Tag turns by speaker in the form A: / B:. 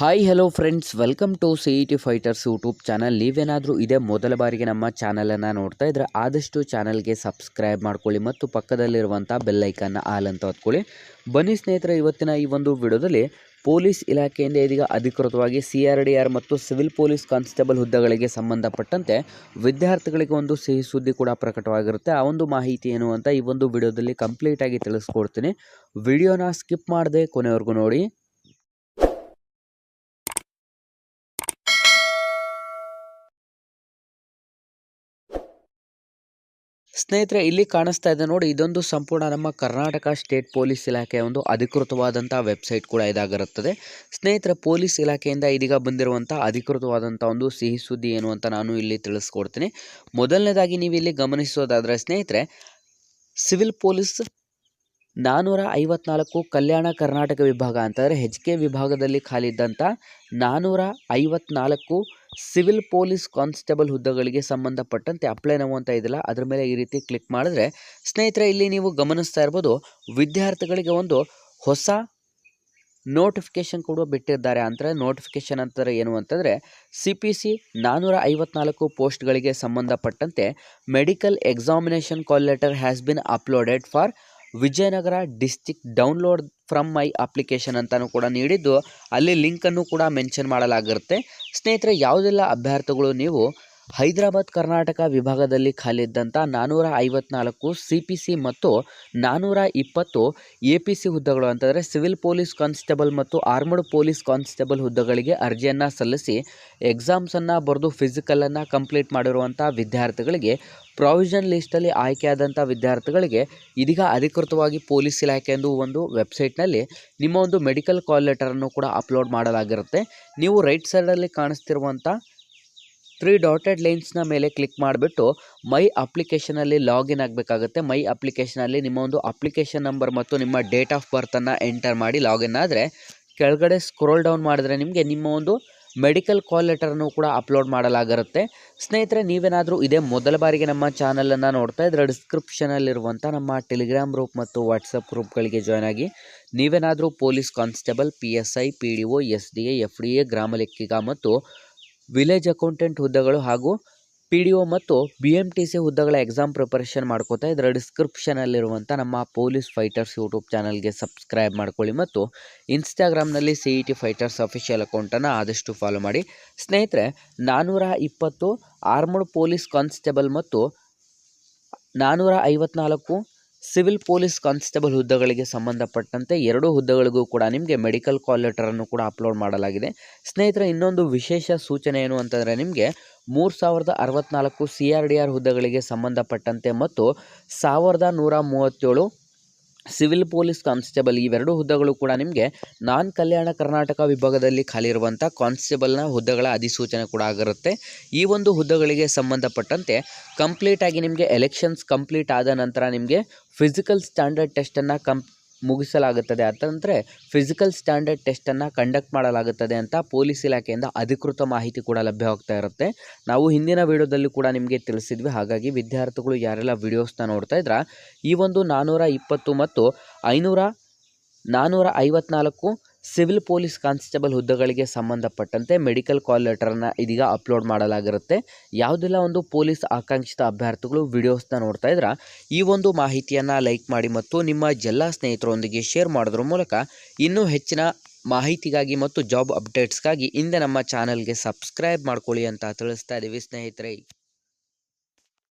A: Hi hello friends welcome to C E T fighters YouTube channel ನೀವೇನಾದರೂ ಇದೇ ಮೊದಲ ಬಾರಿಗೆ ನಮ್ಮ ಚಾನಲನ್ನು ನೋಡ್ತಾ ಇದ್ದರೆ ಆದಷ್ಟು ಚಾನಲ್ಗೆ ಸಬ್ಸ್ಕ್ರೈಬ್ ಮಾಡ್ಕೊಳ್ಳಿ ಮತ್ತು ಪಕ್ಕದಲ್ಲಿರುವಂಥ ಬೆಲ್ಲೈಕನ್ನು ಆಲ್ ಅಂತ ಹೊತ್ಕೊಳ್ಳಿ ಬನ್ನಿ ಸ್ನೇಹಿತರೆ, ಇವತ್ತಿನ ಈ ಒಂದು ವಿಡಿಯೋದಲ್ಲಿ ಪೊಲೀಸ್ ಇಲಾಖೆಯಿಂದ ಇದೀಗ ಅಧಿಕೃತವಾಗಿ ಸಿ ಆರ್ ಡಿ ಆರ್ ಮತ್ತು ಸಿವಿಲ್ ಪೊಲೀಸ್ ಕಾನ್ಸ್ಟೇಬಲ್ ಹುದ್ದೆಗಳಿಗೆ ಸಂಬಂಧಪಟ್ಟಂತೆ ವಿದ್ಯಾರ್ಥಿಗಳಿಗೆ ಒಂದು ಸಿಹಿ ಸುದ್ದಿ ಕೂಡ ಪ್ರಕಟವಾಗಿರುತ್ತೆ. ಆ ಒಂದು ಮಾಹಿತಿ ಏನು ಅಂತ ಈ ಒಂದು ವಿಡಿಯೋದಲ್ಲಿ ಕಂಪ್ಲೀಟಾಗಿ ತಿಳಿಸ್ಕೊಡ್ತೀನಿ. ವಿಡಿಯೋನ ಸ್ಕಿಪ್ ಮಾಡದೆ ಕೊನೆವರೆಗೂ ನೋಡಿ. ಸ್ನೇಹಿತರೆ, ಇಲ್ಲಿ ಕಾಣಿಸ್ತಾ ಇದೆ ನೋಡಿ, ಇದೊಂದು ಸಂಪೂರ್ಣ ನಮ್ಮ ಕರ್ನಾಟಕ ಸ್ಟೇಟ್ ಪೊಲೀಸ್ ಇಲಾಖೆಯ ಒಂದು ಅಧಿಕೃತವಾದಂಥ ವೆಬ್ಸೈಟ್ ಕೂಡ ಇದಾಗಿರುತ್ತದೆ. ಸ್ನೇಹಿತರೆ, ಪೊಲೀಸ್ ಇಲಾಖೆಯಿಂದ ಇದೀಗ ಬಂದಿರುವಂಥ ಅಧಿಕೃತವಾದಂಥ ಒಂದು ಸಿಹಿ ಸುದ್ದಿ ಏನು ಅಂತ ನಾನು ಇಲ್ಲಿ ತಿಳಿಸ್ಕೊಡ್ತೀನಿ. ಮೊದಲನೇದಾಗಿ ನೀವು ಇಲ್ಲಿ ಗಮನಿಸೋದಾದರೆ, ಸ್ನೇಹಿತರೆ, ಸಿವಿಲ್ ಪೊಲೀಸ್ ನಾನ್ನೂರ ಐವತ್ನಾಲ್ಕು ಕಲ್ಯಾಣ ಕರ್ನಾಟಕ ವಿಭಾಗ ಅಂತಂದರೆ ಹೆಚ್ ಕೆ ವಿಭಾಗದಲ್ಲಿ ಖಾಲಿ ಇದ್ದಂಥ ನಾನ್ನೂರ ಐವತ್ನಾಲ್ಕು ಸಿವಿಲ್ ಪೊಲೀಸ್ ಕಾನ್ಸ್ಟೇಬಲ್ ಹುದ್ದೆಗಳಿಗೆ ಸಂಬಂಧಪಟ್ಟಂತೆ ಅಪ್ಲೈ ನೋವು ಅಂತ ಇದೆಯಲ್ಲ, ಅದ್ರ ಮೇಲೆ ಈ ರೀತಿ ಕ್ಲಿಕ್ ಮಾಡಿದ್ರೆ ಸ್ನೇಹಿತರೆ, ಇಲ್ಲಿ ನೀವು ಗಮನಿಸ್ತಾ ಇರ್ಬೋದು, ವಿದ್ಯಾರ್ಥಿಗಳಿಗೆ ಒಂದು ಹೊಸ ನೋಟಿಫಿಕೇಶನ್ ಕೂಡ ಬಿಟ್ಟಿದ್ದಾರೆ. ಅಂದರೆ ನೋಟಿಫಿಕೇಶನ್ ಅಂತಾರೆ ಏನು ಅಂತಂದರೆ, ಸಿ ಪಿ ಸಿ ನಾನ್ನೂರ ಐವತ್ನಾಲ್ಕು ಪೋಸ್ಟ್ಗಳಿಗೆ ಸಂಬಂಧಪಟ್ಟಂತೆ medical examination call letter has been uploaded for Vijayanagara district download from my application ಅಂತಲೂ ಕೂಡ ನೀಡಿದ್ದು, ಅಲ್ಲಿ ಲಿಂಕನ್ನು ಕೂಡ ಮೆನ್ಷನ್ ಮಾಡಲಾಗಿರುತ್ತೆ. ಸ್ನೇಹಿತರೆ, ಯಾವುದೆಲ್ಲ ಅಭ್ಯರ್ಥಿಗಳು ನೀವು ಹೈದರಾಬಾದ್, ಕರ್ನಾಟಕ ವಿಭಾಗದಲ್ಲಿ ಖಾಲಿ ಇದ್ದಂಥ ನಾನ್ನೂರ ಐವತ್ನಾಲ್ಕು ಸಿ ಪಿ ಸಿ ಮತ್ತು ನಾನ್ನೂರ ಇಪ್ಪತ್ತು ಎ ಪಿ ಸಿ ಹುದ್ದೆಗಳು ಅಂತಂದರೆ ಸಿವಿಲ್ ಪೊಲೀಸ್ ಕಾನ್ಸ್ಟೇಬಲ್ ಮತ್ತು ಆರ್ಮಡ್ ಪೊಲೀಸ್ ಕಾನ್ಸ್ಟೇಬಲ್ ಹುದ್ದೆಗಳಿಗೆ ಅರ್ಜಿಯನ್ನು ಸಲ್ಲಿಸಿ, ಎಕ್ಸಾಮ್ಸನ್ನು ಬರೆದು ಫಿಸಿಕಲನ್ನು ಕಂಪ್ಲೀಟ್ ಮಾಡಿರುವಂಥ ವಿದ್ಯಾರ್ಥಿಗಳಿಗೆ ಪ್ರಾವಿಷನ್ ಲಿಸ್ಟಲ್ಲಿ ಆಯ್ಕೆಯಾದಂಥ ವಿದ್ಯಾರ್ಥಿಗಳಿಗೆ ಇದೀಗ ಅಧಿಕೃತವಾಗಿ ಪೊಲೀಸ್ ಇಲಾಖೆಯೆಂದು ಒಂದು ವೆಬ್ಸೈಟ್ನಲ್ಲಿ ನಿಮ್ಮ ಒಂದು ಮೆಡಿಕಲ್ ಕಾಲ್ ಲೆಟರನ್ನು ಕೂಡ ಅಪ್ಲೋಡ್ ಮಾಡಲಾಗಿರುತ್ತೆ. ನೀವು ರೈಟ್ ಸೈಡಲ್ಲಿ ಕಾಣಿಸ್ತಿರುವಂಥ ತ್ರೀ ಡಾಟೆಡ್ ಲೈನ್ಸ್ನ ಮೇಲೆ ಕ್ಲಿಕ್ ಮಾಡಿಬಿಟ್ಟು ಮೈ ಅಪ್ಲಿಕೇಶನಲ್ಲಿ ಲಾಗಿನ್ ಆಗಬೇಕಾಗುತ್ತೆ. ಮೈ ಅಪ್ಲಿಕೇಶನಲ್ಲಿ ನಿಮ್ಮ ಒಂದು ಅಪ್ಲಿಕೇಶನ್ ನಂಬರ್ ಮತ್ತು ನಿಮ್ಮ ಡೇಟ್ ಆಫ್ ಬರ್ತನ್ನು ಎಂಟರ್ ಮಾಡಿ ಲಾಗಿನ್ ಆದರೆ ಕೆಳಗಡೆ ಸ್ಕ್ರೋಲ್ ಡೌನ್ ಮಾಡಿದ್ರೆ ನಿಮಗೆ ನಿಮ್ಮ ಒಂದು ಮೆಡಿಕಲ್ ಕಾಲ್ ಲೆಟರನ್ನು ಕೂಡ ಅಪ್ಲೋಡ್ ಮಾಡಲಾಗಿರುತ್ತೆ. ಸ್ನೇಹಿತರೆ, ನೀವೇನಾದರೂ ಇದೇ ಮೊದಲ ಬಾರಿಗೆ ನಮ್ಮ ಚಾನಲನ್ನು ನೋಡ್ತಾ ಇದ್ರೆ ಡಿಸ್ಕ್ರಿಪ್ಷನಲ್ಲಿರುವಂಥ ನಮ್ಮ ಟೆಲಿಗ್ರಾಮ್ ಗ್ರೂಪ್ ಮತ್ತು ವಾಟ್ಸಪ್ ಗ್ರೂಪ್ಗಳಿಗೆ ಜಾಯ್ನ್ ಆಗಿ ನೀವೇನಾದರೂ police constable P S I P D O S D A F D A ಗ್ರಾಮ ಲೆಕ್ಕಿಗ ಮತ್ತು ವಿಲೇಜ್ ಅಕೌಂಟೆಂಟ್ ಹುದ್ದೆಗಳು ಹಾಗೂ ಪಿ ಡಿ ಒ ಮತ್ತು ಬಿ ಎಂ ಟಿ ಸಿ ಹುದ್ದೆಗಳ ಎಕ್ಸಾಮ್ ಪ್ರಿಪರೇಷನ್ ಮಾಡ್ಕೋತಾ ಇದರ ಡಿಸ್ಕ್ರಿಪ್ಷನಲ್ಲಿರುವಂಥ ನಮ್ಮ ಪೊಲೀಸ್ ಫೈಟರ್ಸ್ ಯೂಟ್ಯೂಬ್ ಚಾನಲ್ಗೆ ಸಬ್ಸ್ಕ್ರೈಬ್ ಮಾಡ್ಕೊಳ್ಳಿ ಮತ್ತು ಇನ್ಸ್ಟಾಗ್ರಾಮ್ನಲ್ಲಿ C E T fighters official ಅಕೌಂಟನ್ನು ಆದಷ್ಟು ಫಾಲೋ ಮಾಡಿ. ಸ್ನೇಹಿತರೆ ನಾನ್ನೂರ ಇಪ್ಪತ್ತು ಆರ್ಮಡ್ ಪೊಲೀಸ್ ಕಾನ್ಸ್ಟೇಬಲ್ ಮತ್ತು ನಾನ್ನೂರ ಐವತ್ನಾಲ್ಕು ಸಿವಿಲ್ ಪೊಲೀಸ್ ಕಾನ್ಸ್ಟೇಬಲ್ ಹುದ್ದೆಗಳಿಗೆ ಸಂಬಂಧಪಟ್ಟಂತೆ ಎರಡೂ ಹುದ್ದೆಗಳಿಗೂ ಕೂಡ ನಿಮಗೆ ಮೆಡಿಕಲ್ ಕಾಲ್ ಲೆಟರನ್ನು ಕೂಡ ಅಪ್ಲೋಡ್ ಮಾಡಲಾಗಿದೆ. ಸ್ನೇಹಿತರೆ, ಇನ್ನೊಂದು ವಿಶೇಷ ಸೂಚನೆ ಏನು ಅಂತಂದರೆ ನಿಮಗೆ ಮೂರು ಸಾವಿರದ ಅರವತ್ನಾಲ್ಕು ಸಿ ಆರ್ ಡಿ ಆರ್ ಹುದ್ದೆಗಳಿಗೆ ಸಂಬಂಧಪಟ್ಟಂತೆ ಮತ್ತು ಸಾವಿರದ ನೂರ ಮೂವತ್ತೇಳು ಸಿವಿಲ್ ಪೊಲೀಸ್ ಕಾನ್ಸ್ಟೇಬಲ್ ಇವೆರಡು ಹುದ್ದೆಗಳು ಕೂಡ ನಿಮಗೆ ನಾನ್ ಕಲ್ಯಾಣ ಕರ್ನಾಟಕ ವಿಭಾಗದಲ್ಲಿ ಖಾಲಿ ಇರುವಂಥ ಕಾನ್ಸ್ಟೇಬಲ್ನ ಹುದ್ದೆಗಳ ಅಧಿಸೂಚನೆ ಕೂಡ ಆಗಿರುತ್ತೆ. ಈ ಒಂದು ಹುದ್ದೆಗಳಿಗೆ ಸಂಬಂಧಪಟ್ಟಂತೆ ಕಂಪ್ಲೀಟಾಗಿ ನಿಮಗೆ ಎಲೆಕ್ಷನ್ಸ್ ಕಂಪ್ಲೀಟ್ ಆದ ನಂತರ ನಿಮಗೆ ಫಿಸಿಕಲ್ ಸ್ಟ್ಯಾಂಡರ್ಡ್ ಟೆಸ್ಟನ್ನು ಕಂ ಮುಗಿಸಲಾಗುತ್ತದೆ. ಅಂತಂದರೆ ಫಿಸಿಕಲ್ ಸ್ಟ್ಯಾಂಡರ್ಡ್ ಟೆಸ್ಟನ್ನು ಕಂಡಕ್ಟ್ ಮಾಡಲಾಗುತ್ತದೆ ಅಂತ ಪೊಲೀಸ್ ಇಲಾಖೆಯಿಂದ ಅಧಿಕೃತ ಮಾಹಿತಿ ಕೂಡ ಲಭ್ಯವಾಗ್ತಾ ಇರುತ್ತೆ. ನಾವು ಹಿಂದಿನ ವಿಡಿಯೋದಲ್ಲಿ ಕೂಡ ನಿಮಗೆ ತಿಳಿಸಿದ್ವಿ. ಹಾಗಾಗಿ ವಿದ್ಯಾರ್ಥಿಗಳು ಯಾರೆಲ್ಲ ವಿಡಿಯೋಸ್ನ ನೋಡ್ತಾ ಇದ್ರ, ಈ ಒಂದು ನಾನ್ನೂರ ಇಪ್ಪತ್ತು ಮತ್ತು ಐನೂರ ನಾನ್ನೂರ ಐವತ್ನಾಲ್ಕು ಸಿವಿಲ್ ಪೊಲೀಸ್ ಕಾನ್ಸ್ಟೇಬಲ್ ಹುದ್ದೆಗಳಿಗೆ ಸಂಬಂಧಪಟ್ಟಂತೆ ಮೆಡಿಕಲ್ ಕಾಲ್ ಲೆಟರನ್ನು ಇದೀಗ ಅಪ್ಲೋಡ್ ಮಾಡಲಾಗಿರುತ್ತೆ. ಯಾವುದೆಲ್ಲ ಒಂದು ಪೊಲೀಸ್ ಆಕಾಂಕ್ಷಿತ ಅಭ್ಯರ್ಥಿಗಳು ವಿಡಿಯೋಸ್ನ ನೋಡ್ತಾ ಇದ್ರೆ, ಈ ಒಂದು ಮಾಹಿತಿಯನ್ನು ಲೈಕ್ ಮಾಡಿ ಮತ್ತು ನಿಮ್ಮ ಎಲ್ಲ ಸ್ನೇಹಿತರೊಂದಿಗೆ ಶೇರ್ ಮಾಡೋದ್ರ ಮೂಲಕ ಇನ್ನೂ ಹೆಚ್ಚಿನ ಮಾಹಿತಿಗಾಗಿ ಮತ್ತು ಜಾಬ್ ಅಪ್ಡೇಟ್ಸ್ಗಾಗಿ ಹಿಂದೆ ನಮ್ಮ ಚಾನಲ್ಗೆ ಸಬ್ಸ್ಕ್ರೈಬ್ ಮಾಡ್ಕೊಳ್ಳಿ ಅಂತ ತಿಳಿಸ್ತಾ ಇದ್ದೀವಿ ಸ್ನೇಹಿತರೆ.